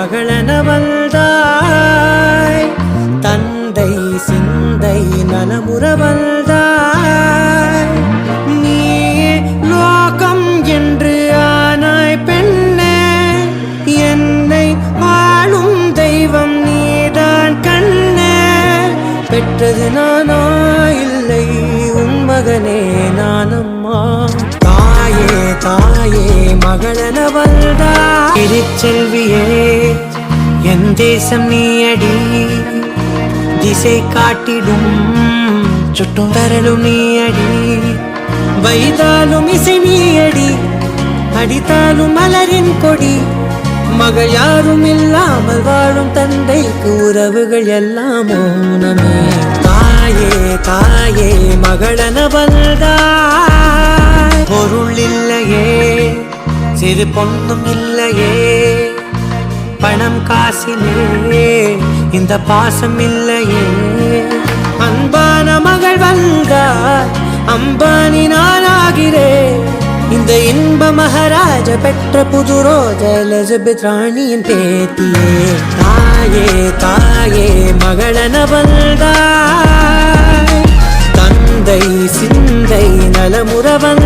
மகளென வந்தாய். தந்தை சிந்தை நலமுற வந்தாய் நீ லோகம் என்று ஆனாய் பெண்ணே. என்னை வாழும் தெய்வம் நீதான் கண்ணே. பெற்றது நானா? இல்லை உன் மகனே நானம்மா. தாயே தாயே மகளென வந்தாய். திருச்செல்வியே தேசம் நீயடி திசை காட்டிடும் சுட்டும் தரலும் நீயடி வைதாலும் இசை நீயடி அடித்தாலும் மலரின் கொடி மகள் யாரும் இல்லாமல் வாழும் தந்தைக்கு உறவுகள் எல்லாம். மௌனமே தாயே தாயே மகளன வந்தாய். பொருள் இல்லையே சிறு பொண்ணும் இல்லையே பணம் காசிலே. இந்த பாசம் இல்லையே. அன்பான மகள் வந்தார் அம்பானி நானாகிறேன் இந்த இன்ப மகாராஜ பெற்ற புது ரோஜ எலிசபெத் ராணியின் பேத்தியே. தாயே தாயே மகளன வந்தாய். தந்தை சிந்தை நலமுறவன்